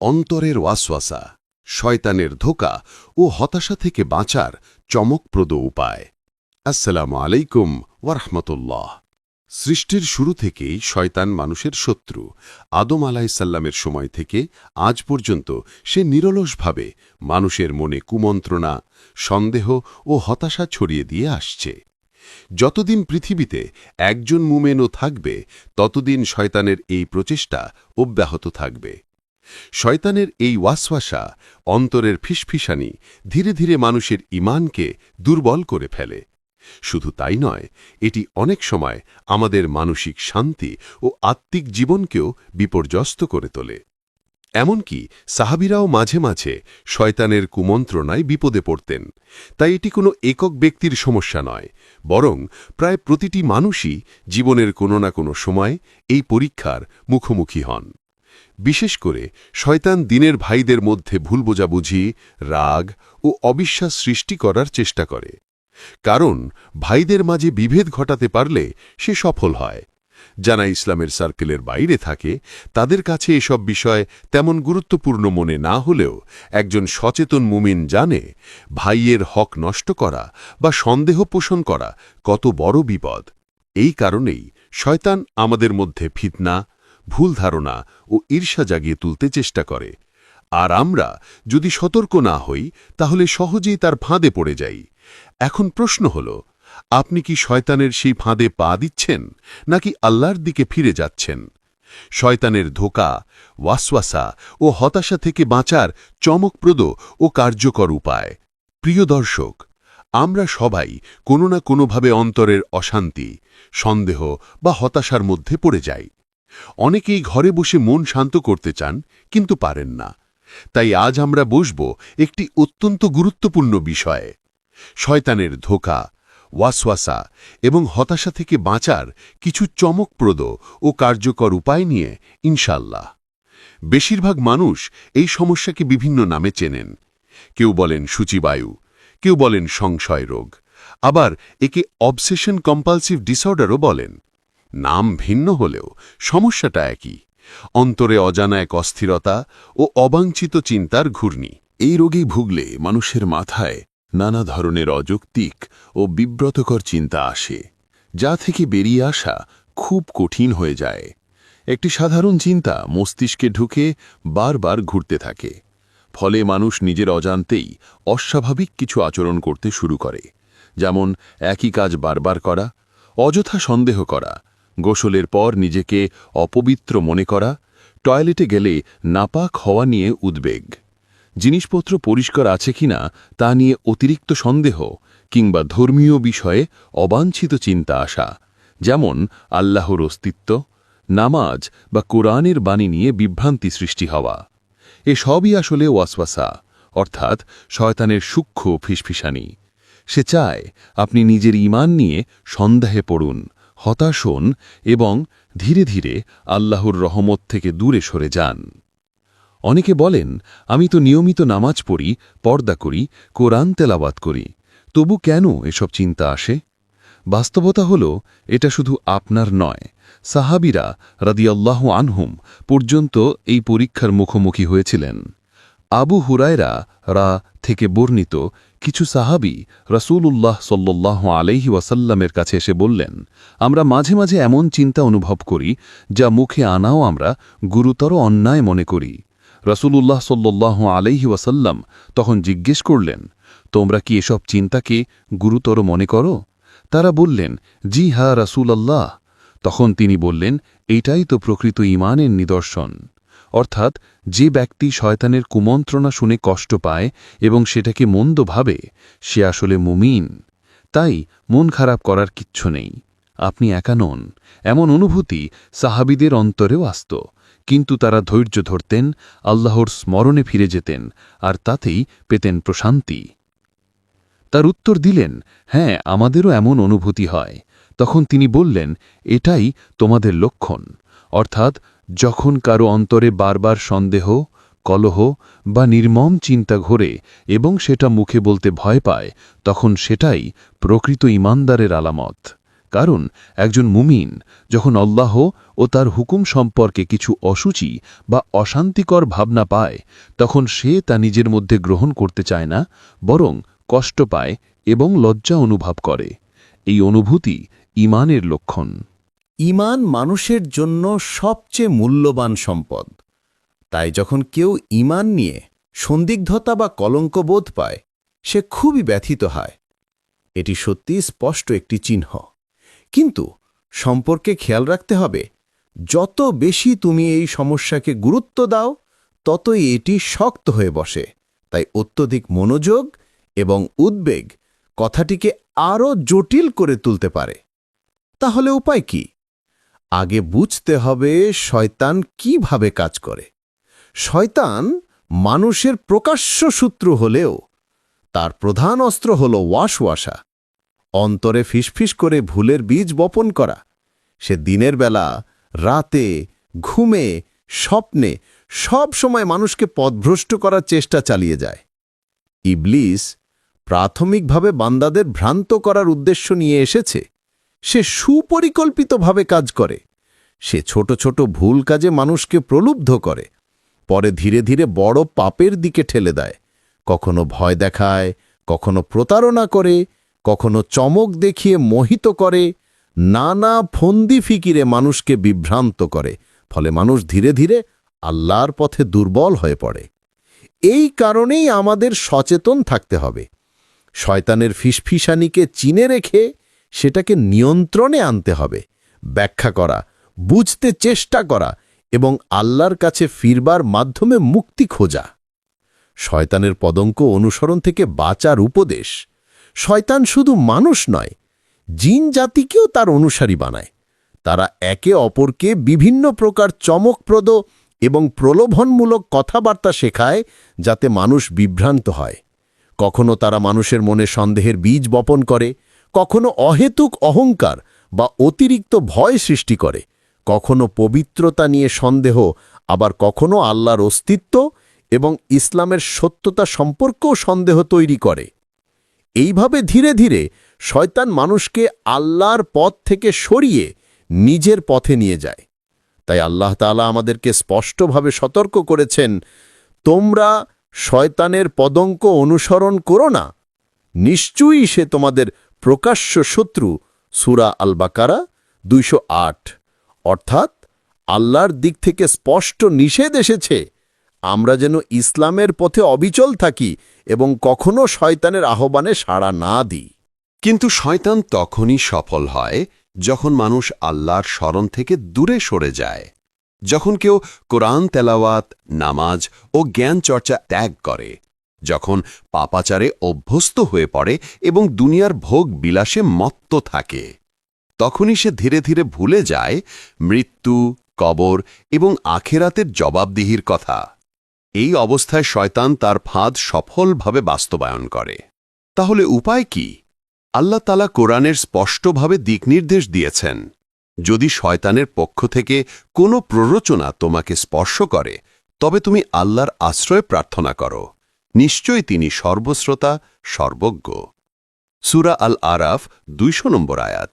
অন্তরের ওয়াসওয়াসা, শয়তানের ধোকা ও হতাশা থেকে বাঁচার চমকপ্রদ উপায়। আসসালামু আলাইকুম ওয়ারহমতুল্লাহ। সৃষ্টির শুরু থেকেই শয়তান মানুষের শত্রু। আদম আলাইসাল্লামের সময় থেকে আজ পর্যন্ত সে নিরলসভাবে মানুষের মনে কুমন্ত্রণা, সন্দেহ ও হতাশা ছড়িয়ে দিয়ে আসছে। যতদিন পৃথিবীতে একজন মুমেনও থাকবে, ততদিন শয়তানের এই প্রচেষ্টা অব্যাহত থাকবে। শয়তানের এই ওয়াসওয়াসা অন্তরের ফিসফিসানি ধীরে ধীরে মানুষের ইমানকে দুর্বল করে ফেলে। শুধু তাই নয়, এটি অনেক সময় আমাদের মানসিক শান্তি ও আত্মিক জীবনকেও বিপর্যস্ত করে তোলে। এমনকি সাহাবিরাও মাঝে মাঝে শয়তানের কুমন্ত্রণায় বিপদে পড়তেন। তাই এটি কোনো একক ব্যক্তির সমস্যা নয়, বরং প্রায় প্রতিটি মানুষই জীবনের কোনো না কোনো সময় এই পরীক্ষার মুখোমুখি হন। বিশেষ করে শয়তান দিনের ভাইদের মধ্যে ভুল বোঝাবুঝি রাগ ও অবিশ্বাস সৃষ্টি করার চেষ্টা করে। কারণ ভাইদের মাঝে বিভেদ ঘটাতে পারলে সে সফল হয়। যারা ইসলামের সার্কেলের বাইরে থাকে, তাদের কাছে এসব বিষয় তেমন গুরুত্বপূর্ণ মনে না হলেও একজন সচেতন মুমিন জানে, ভাইয়ের হক নষ্ট করা বা সন্দেহ পোষণ করা কত বড় বিপদ। এই কারণেই শয়তান আমাদের মধ্যে ফিতনা ভুল ধারণা ও ঈর্ষা জাগিয়ে তুলতে চেষ্টা করে। আর আমরা যদি সতর্ক না হই, তাহলে সহজেই তার ফাঁদে পড়ে যাই। এখন প্রশ্ন হল, আপনি কি শয়তানের সেই ফাঁদে পা দিচ্ছেন, নাকি আল্লাহর দিকে ফিরে যাচ্ছেন? শয়তানের ধোকা, ওয়াসওয়াসা ও হতাশা থেকে বাঁচার চমকপ্রদ ও কার্যকর উপায়। প্রিয় দর্শক, আমরা সবাই কোনো না কোনোভাবে অন্তরের অশান্তি, সন্দেহ বা হতাশার মধ্যে পড়ে যাই। অনেকেই ঘরে বসে মন শান্ত করতে চান, কিন্তু পারেন না। তাই আজ আমরা বসব একটি অত্যন্ত গুরুত্বপূর্ণ বিষয়ে, শয়তানের ধোকা, ওয়াসওয়াসা এবং হতাশা থেকে বাঁচার কিছু চমকপ্রদ ও কার্যকর উপায় নিয়ে ইনশাল্লাহ বেশিরভাগ মানুষ এই সমস্যাকে বিভিন্ন নামে চেনেন। কেউ বলেন সূচিবায়ু, কেউ বলেন সংশয় রোগ, আবার একে অবসেশন কম্পালসিভ ডিসঅর্ডারও বলেন। নাম ভিন্ন হলেও সমস্যাটা একই। অন্তরে অজানা এক অস্থিরতা ও অবাঞ্ছিত চিন্তার ঘূর্ণি। এই রোগেই ভুগলে মানুষের মাথায় নানা ধরনের অযৌক্তিক ও বিব্রতকর চিন্তা আসে, যা থেকে বেরিয়ে আসা খুব কঠিন হয়ে যায়। একটি সাধারণ চিন্তা মস্তিষ্কে ঢুকে বারবার ঘুরতে থাকে, ফলে মানুষ নিজের অজান্তেই অস্বাভাবিক কিছু আচরণ করতে শুরু করে, যেমন একই কাজ বারবার করা, অযথা সন্দেহ করা গোসলের পর নিজেকে অপবিত্র মনে করা, টয়লেটে গেলে নাপাক হওয়া নিয়ে উদ্বেগ। জিনিসপত্র পরিষ্কার আছে কিনা তা নিয়ে অতিরিক্ত সন্দেহ কিংবা ধর্মীয় বিষয়ে অবাঞ্ছিত চিন্তা আসা, যেমন আল্লাহর অস্তিত্ব, নামাজ বা কোরআনের বাণী নিয়ে বিভ্রান্তি সৃষ্টি হওয়া। এ সবই আসলে ওয়াসওয়াসা, অর্থাৎ শয়তানের সূক্ষ্ম ফিসফিসানি। সে চায় আপনি নিজের ইমান নিয়ে সন্দেহে পড়ুন হতাশ এবং ধীরে ধীরে আল্লাহর রহমত থেকে দূরে সরে যান। অনেকে বলেন, আমি তো নিয়মিত নামাজ পড়ি, পর্দা করি, কোরআন তেলাবাত করি। তবু কেন এসব চিন্তা আসে? বাস্তবতা হল, এটা শুধু আপনার নয়। সাহাবিরা রাদিয়াল্লাহ আনহুম পর্যন্ত এই পরীক্ষার মুখোমুখি হয়েছিলেন। আবু হুরায়রা রা থেকে বর্ণিত কিছু সাহাবি রসুল্লাহ সাল্লাহ আলহি ওয়াসাল্লামের কাছে এসে বললেন, আমরা মাঝে মাঝে এমন চিন্তা অনুভব করি যা মুখে আনাও আমরা গুরুতর অন্যায় মনে করি। রসুলুল্লাহ সাল্লাহ আলহি ওয়াসাল্লাম তখন জিজ্ঞেস করলেন, তোমরা কি এসব চিন্তাকে গুরুতর মনে করো? তারা বললেন, জি হা রসুলাল্লাহ। তখন তিনি বললেন এইটাই তো প্রকৃত ইমানের নিদর্শন। অর্থাৎ যে ব্যক্তি শয়তানের কুমন্ত্রণা শুনে কষ্ট পায় এবং সেটাকে মন্দ ভাবে, সে আসলে মুমিন। তাই মন খারাপ করার কিচ্ছু নেই। আপনি একা নন। এমন অনুভূতি সাহাবিদের অন্তরেও আসত। কিন্তু তারা ধৈর্য ধরতেন, আল্লাহর স্মরণে ফিরে যেতেন আর তাতেই পেতেন প্রশান্তি। তার উত্তর দিলেন হ্যাঁ আমাদেরও এমন অনুভূতি হয়। তখন তিনি বললেন, এটাই তোমাদের লক্ষণ। অর্থাৎ যখন কারও অন্তরে বারবার সন্দেহ, কলহ বা নির্মম চিন্তা ঘোরে এবং সেটা মুখে বলতে ভয় পায়, তখন সেটাই প্রকৃত ইমানদারের আলামত। কারণ একজন মুমিন যখন আল্লাহ ও তার হুকুম সম্পর্কে কিছু অসুচি বা অশান্তিকর ভাবনা পায়, তখন সে তা নিজের মধ্যে গ্রহণ করতে চায় না, বরং কষ্ট পায় এবং লজ্জা অনুভব করে। এই অনুভূতি ইমানের লক্ষণ। ইমান মানুষের জন্য সবচেয়ে মূল্যবান সম্পদ। তাই যখন কেউ ইমান নিয়ে সন্দিগ্ধতা বা কলঙ্কবোধ পায়, সে খুবই ব্যথিত হয়। এটি সত্যি স্পষ্ট একটি চিহ্ন। কিন্তু সম্পর্কে খেয়াল রাখতে হবে, যত বেশি তুমি এই সমস্যাকে গুরুত্ব দাও, ততই এটি শক্ত হয়ে বসে। তাই অত্যধিক মনোযোগ এবং উদ্বেগ কথাটিকে আরও জটিল করে তুলতে পারে। তাহলে উপায় কি? আগে বুঝতে হবে শয়তান কীভাবে কাজ করে। শয়তান মানুষের প্রকাশ্য শত্রু হলেও তার প্রধান অস্ত্র হল ওয়াশওয়াশা। অন্তরে ফিসফিস করে ভুলের বীজ বপন করা। সে দিনের বেলা, রাতে, ঘুমে, স্বপ্নে সব সময় মানুষকে পথভ্রষ্ট করার চেষ্টা চালিয়ে যায়। ইবলিস প্রাথমিকভাবে বান্দাদের ভ্রান্ত করার উদ্দেশ্য নিয়ে এসেছে। সে সুপরিকল্পিতভাবে কাজ করে। সে ছোট ছোট ভুল কাজে মানুষকে প্রলুব্ধ করে। পরে ধীরে ধীরে বড় পাপের দিকে ঠেলে দেয়। কখনো ভয় দেখায়, কখনো প্রতারণা করে, কখনো চমক দেখিয়ে মোহিত করে, নানা ফন্দি ফিকিরে মানুষকে বিভ্রান্ত করে, ফলে মানুষ ধীরে ধীরে আল্লাহর পথে দুর্বল হয়ে পড়ে। এই কারণেই আমাদের সচেতন থাকতে হবে। শয়তানের ফিসফিসানিকে চিনে রেখে সেটাকে নিয়ন্ত্রণে আনতে হবে, ব্যাখ্যা করা, বুঝতে চেষ্টা করা এবং আল্লাহর কাছে ফিরবার মাধ্যমে মুক্তি খোঁজা। শয়তানের পদঙ্ক অনুসরণ থেকে বাঁচার উপদেশ। শয়তান শুধু মানুষ নয়, জিন জাতিকেও তার অনুসারী বানায়। তারা একে অপরকে বিভিন্ন প্রকার চমকপ্রদ এবং প্রলোভনমূলক কথাবার্তা শেখায় যাতে মানুষ বিভ্রান্ত হয়। কখনো তারা মানুষের মনে সন্দেহের বীজ বপন করে কখনো অহেতুক অহংকার বা অতিরিক্ত ভয় সৃষ্টি করে, কখনো পবিত্রতা নিয়ে সন্দেহ, আবার কখনো আল্লাহর অস্তিত্ব এবং ইসলামের সত্যতা সম্পর্কেও সন্দেহ তৈরি করে। এইভাবে ধীরে ধীরে শয়তান মানুষকে আল্লাহর পথ থেকে সরিয়ে নিজের পথে নিয়ে যায়। তাই আল্লাহ তাআলা আমাদেরকে স্পষ্টভাবে সতর্ক করেছেন, তোমরা শয়তানের পদঙ্ক অনুসরণ করো না। নিশ্চয়ই সে তোমাদের প্রকাশ্য শত্রু সুরা আল বাকারা দুইশ আট। অর্থাৎ আল্লাহর দিক থেকে স্পষ্ট নিষেধ এসেছে, আমরা যেন ইসলামের পথে অবিচল থাকি এবং কখনো শয়তানের আহ্বানে সাড়া না দিই। কিন্তু শয়তান তখনই সফল হয় যখন মানুষ আল্লাহর স্মরণ থেকে দূরে সরে যায়, যখন কেউ কোরআন তেলাওয়াত, নামাজ ও জ্ঞান চর্চা ত্যাগ করে। যখন পাপাচারে অভ্যস্ত হয়ে পড়ে এবং দুনিয়ার ভোগ বিলাসে মত্ত থাকে, তখনই সে ধীরে ধীরে ভুলে যায় মৃত্যু, কবর এবং আখেরাতের জবাবদিহির কথা। এই অবস্থায় শয়তান তার ফাঁদ সফলভাবে বাস্তবায়ন করে। তাহলে উপায় কি? আল্লাহ তালা কোরআনের স্পষ্টভাবে দিকনির্দেশ দিয়েছেন, যদি শয়তানের পক্ষ থেকে কোনো প্ররোচনা তোমাকে স্পর্শ করে, তবে তুমি আল্লাহর আশ্রয় প্রার্থনা করো। নিশ্চয় তিনি সর্বশ্রোতা, সর্বজ্ঞ। সুরা আল আরাফ দুইশো নম্বর আয়াত।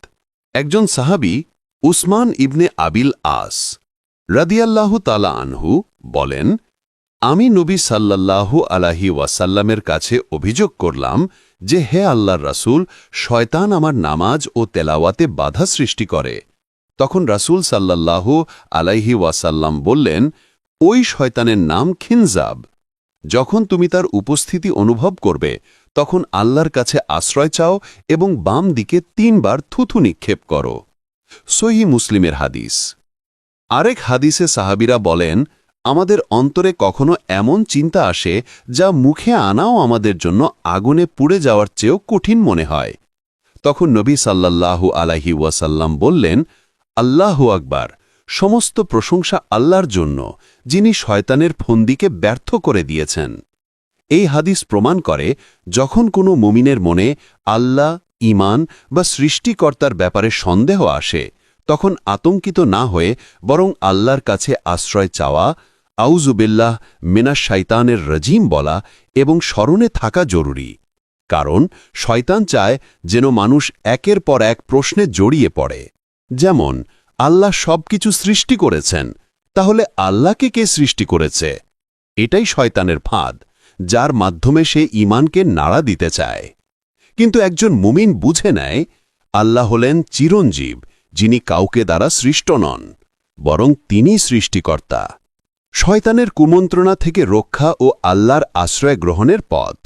একজন সাহাবি উসমান ইবনে আবিল আস রাদিয়াল্লাহু তালা আনহু বলেন, আমি নবী সাল্লাল্লাহু আলাহি ওয়াসাল্লামের কাছে অভিযোগ করলাম যে হে আল্লাহর রাসূল, শয়তান আমার নামাজ ও তেলাওয়াতে বাধা সৃষ্টি করে। তখন রাসূল সাল্লাল্লাহু আলাইহি ওয়াসাল্লাম বললেন, ওই শয়তানের নাম খিনজাব। যখন তুমি তার উপস্থিতি অনুভব করবে, তখন আল্লাহর কাছে আশ্রয় চাও এবং বাম দিকে তিনবার থুথু নিক্ষেপ করো। সহি মুসলিমের হাদিস। আরেক হাদিসে সাহাবিরা বলেন, আমাদের অন্তরে কখনো এমন চিন্তা আসে যা মুখে আনাও আমাদের জন্য আগুনে পুড়ে যাওয়ার চেয়েও কঠিন মনে হয়। তখন নবী সাল্লাল্লাহু আলাহি ওয়াসাল্লাম বললেন, আল্লাহু আকবার সমস্ত প্রশংসা আল্লাহর জন্য, যিনি শয়তানের ফন্দিকে ব্যর্থ করে দিয়েছেন। এই হাদিস প্রমাণ করে, যখন কোনো মুমিনের মনে আল্লাহ ইমান বা সৃষ্টিকর্তার ব্যাপারে সন্দেহ আসে, তখন আতঙ্কিত না হয়ে বরং আল্লাহর কাছে আশ্রয় চাওয়া আউজুবিল্লাহ মিনা শাইতানের রজিম বলা এবং স্মরণে থাকা জরুরি। কারণ শয়তান চায় যেন মানুষ একের পর এক প্রশ্নে জড়িয়ে পড়ে। যেমন আল্লাহ সবকিছু সৃষ্টি করেছেন, তাহলে আল্লাহকে কে সৃষ্টি করেছে? এটাই শয়তানের ফাঁদ, যার মাধ্যমে সে ইমানকে নাড়া দিতে চায়। কিন্তু একজন মুমিন বুঝে নেয়, আল্লাহ হলেন চিরঞ্জীব, যিনি কাউকে দ্বারা সৃষ্ট নন, বরং তিনি সৃষ্টিকর্তা। শয়তানের কুমন্ত্রণা থেকে রক্ষা ও আল্লাহর আশ্রয় গ্রহণের পথ।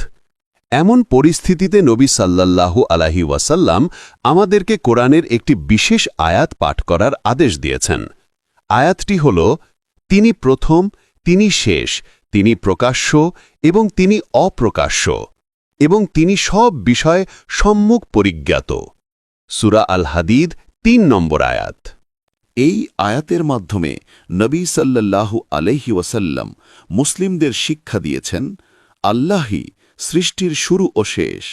এমন পরিস্থিতিতে নবী সাল্লাল্লাহু আলাহি ওয়াসাল্লাম আমাদেরকে কোরআনের একটি বিশেষ আয়াত পাঠ করার আদেশ দিয়েছেন। আয়াতটি হল, তিনি প্রথম, তিনি শেষ, তিনি প্রকাশ্য এবং তিনি অপ্রকাশ্য এবং তিনি সব বিষয়ে সম্মুখ পরিজ্ঞাত। সুরা আল হাদিদ তিন নম্বর আয়াত। এই আয়াতের মাধ্যমে নবী সাল্লাল্লাহু আলাইহি ওয়াসাল্লাম মুসলিমদের শিক্ষা দিয়েছেন, আল্লাহই সৃষ্টির শুরু ও শেষ।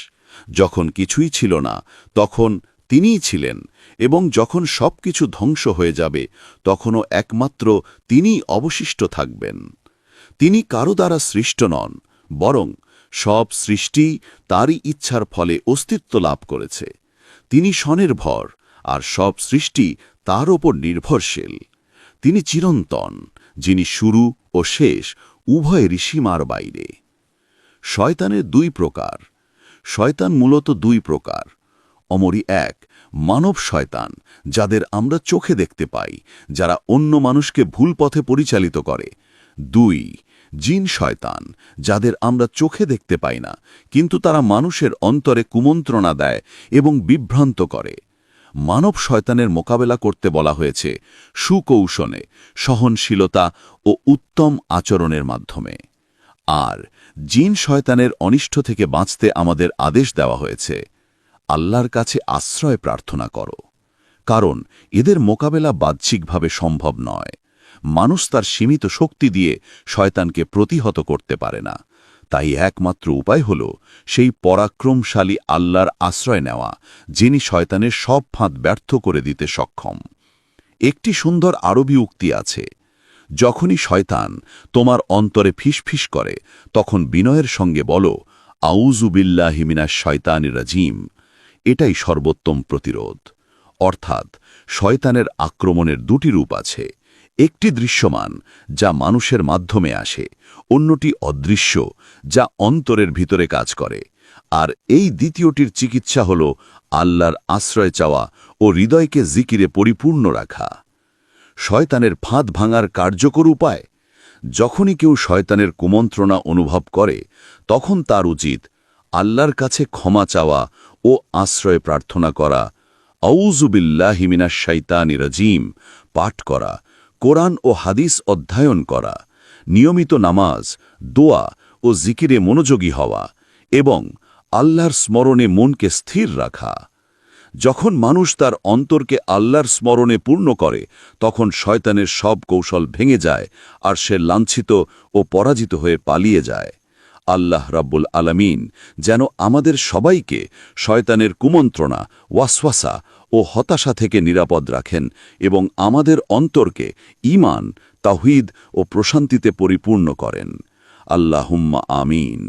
যখন কিছুই ছিল না, তখন তিনিই ছিলেন এবং যখন সবকিছু ধ্বংস হয়ে যাবে, তখনও একমাত্র তিনিই অবশিষ্ট থাকবেন। তিনি কারও দ্বারা সৃষ্ট নন, বরং সব সৃষ্টি তারই ইচ্ছার ফলে অস্তিত্ব লাভ করেছে। তিনি স্বনির্ভর, আর সব সৃষ্টি তার ওপর নির্ভরশীল। তিনি চিরন্তন, যিনি শুরু ও শেষ, উভয় ঋষিমার বাইরে। শয়তানের দুই প্রকার। শয়তান মূলত দুই প্রকার। অমরি এক, মানব শয়তান, যাদের আমরা চোখে দেখতে পাই, যারা অন্য মানুষকে ভুল পথে পরিচালিত করে। দুই, জিন শয়তান, যাদের আমরা চোখে দেখতে পাই না, কিন্তু তারা মানুষের অন্তরে কুমন্ত্রণা দেয় এবং বিভ্রান্ত করে। মানব শয়তানের মোকাবেলা করতে বলা হয়েছে সুকৌশলে, সহনশীলতা ও উত্তম আচরণের মাধ্যমে। আর জিন শয়তানের অনিষ্ট থেকে বাঁচতে আমাদের আদেশ দেওয়া হয়েছে। আল্লাহর কাছে আশ্রয় প্রার্থনা করো। কারণ এদের মোকাবেলা বাহ্যিকভাবে সম্ভব নয়। মানুষ তার সীমিত শক্তি দিয়ে শয়তানকে প্রতিহত করতে পারে না। তাই একমাত্র উপায় হল সেই পরাক্রমশালী আল্লাহর আশ্রয় নেওয়া, যিনি শয়তানের সব ফাঁদ ব্যর্থ করে দিতে সক্ষম। একটি সুন্দর আরবি উক্তি আছে যখনই শয়তান তোমার অন্তরে ফিসফিস করে, তখন বিনয়ের সঙ্গে বলো আউজুবিল্লাহিমিনা শয়তান রাজিম। এটাই সর্বোত্তম প্রতিরোধ। অর্থাৎ শয়তানের আক্রমণের দুটি রূপ আছে। একটি দৃশ্যমান, যা মানুষের মাধ্যমে আসে। অন্যটি অদৃশ্য, যা অন্তরের ভিতরে কাজ করে। আর এই দ্বিতীয়টির চিকিৎসা হল আল্লাহর আশ্রয় চাওয়া ও হৃদয়কে জিকিরে পরিপূর্ণ রাখা। শয়তানের ফাঁদ ভাঙার কার্যকর উপায়। যখনই কেউ শয়তানের কুমন্ত্রণা অনুভব করে, তখন তার উচিত আল্লাহর কাছে ক্ষমা চাওয়া ও আশ্রয় প্রার্থনা করা। আউজুবিল্লাহিমিনা শৈতানি রাজিম, পাঠ করা, কোরআন ও হাদিস অধ্যয়ন করা, নিয়মিত নামাজ, দোয়া ও জিকিরে মনোযোগী হওয়া এবং আল্লাহর স্মরণে মনকে স্থির রাখা। যখন মানুষ তার অন্তরকে আল্লাহর স্মরণে পূর্ণ করে, তখন শয়তানের সব কৌশল ভেঙে যায় আর সে লাঞ্ছিত ও পরাজিত হয়ে পালিয়ে যায়। আল্লাহ রাব্বুল আলামিন যেন আমাদের সবাইকে শয়তানের কুমন্ত্রণা, ওয়াসওয়াসা ও হতাশা থেকে নিরাপদ রাখেন এবং আমাদের অন্তরকে ঈমান, তাওহীদ ও প্রশান্তিতে পরিপূর্ণ করেন। আল্লাহুম্মা আমিন।